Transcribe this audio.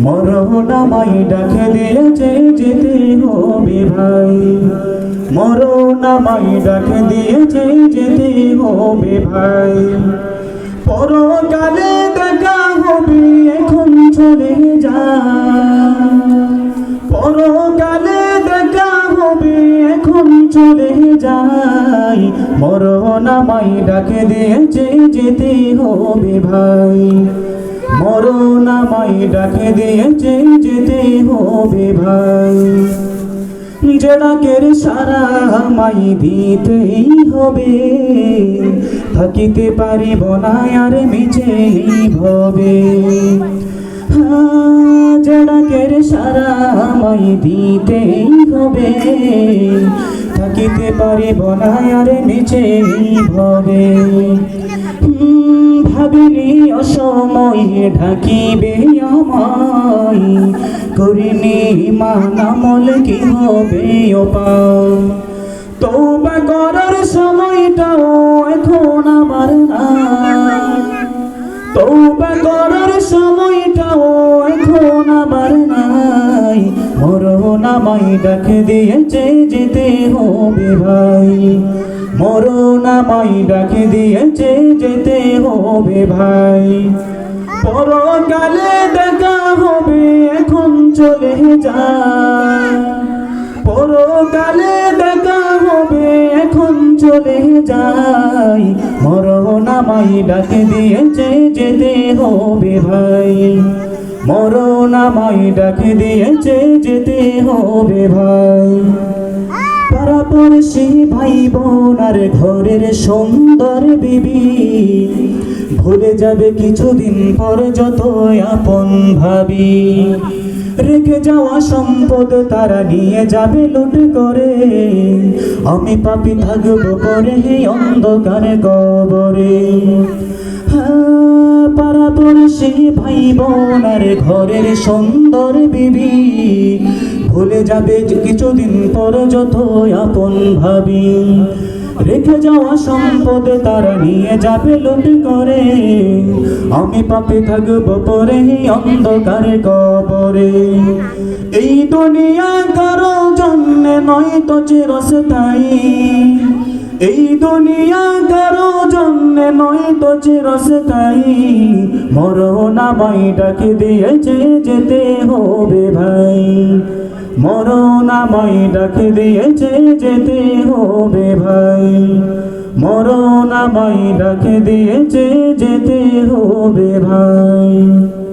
মরণামাই ডাকে দিয়েছে যেতে হবে ভাই। মরণামাই ডাকে দিয়েছে যেতে হবে ভাই। পরকালে দেখা হবে এখন চলে যা। পরকালে দেখা হবে, এখন চলে যাই। মরণামাই ডাকে দিয়েছে যেতে হবে ভাই। মরণামাই ডাকে দিয়েছে যেতে হবে ভাই। যে সারা মাই দিতেই হবে। থাকিতে পারিব না আর মিছেই ভবে। হ্যাঁ, যে ডাকের সারা মাই দিতেই হবে। থাকিতে পারিব না আর মিছেই ভবে। ভাবিনি অসময়ে ঢাকিবে আমায়। করিনি মানামল কি হবে ওপাও তৌবা করার সময়টাও এখন আমার না তৌবা করার সময়টাও এখন আমার নাই মরণ আমায় ডাকে দিয়েছে, যেতে হবে ভাই। মরণ আমায় ডাকে দিয়েছে, যেতে হবে ভাই। পরকালে দেখা হবে, এখন চলে যায়। পরকালে চলে যাই। মরণ আমায় ডাকে দিয়েছে যেতে হবে ভাই। মরণ আমায় ডাকে দিয়েছে যেতে হবে ভাই। সে ভাই বোন আর ঘরের সুন্দর বিবি ভুলে যাবে কিছুদিন পর যত আপন ভাবি। রেখে যাওয়া সম্পদ তারা নিয়ে যাবে লুট করে। আমি পাপি থাকব পরে অন্ধকারে কবরে। হ্যাঁ, ভাই বোন আর ঘরের সুন্দর বিবি। ভুলে যাবে কিছুদিন পর যত আপন ভাবি। রেখে যাওয়া সম্পদ তারা নিয়ে যাবে লুট করে। আমি পাপে থাকব পরে অন্ধকারে কবরে। এই দুনিয়া কারও জন্যে নয় তো চিরস্থায়ী এই দুনিয়া কারও জন্যে নয় তো চিরস্থায়ী মরণ আমায় ডাকে দিয়েছে যেতে হবে ভাই। মরণ আমায় ডাকে দিয়েছে যেতে হবে ভাই। মরণ আমায় ডাকে দিয়েছে যেতে হবে ভাই।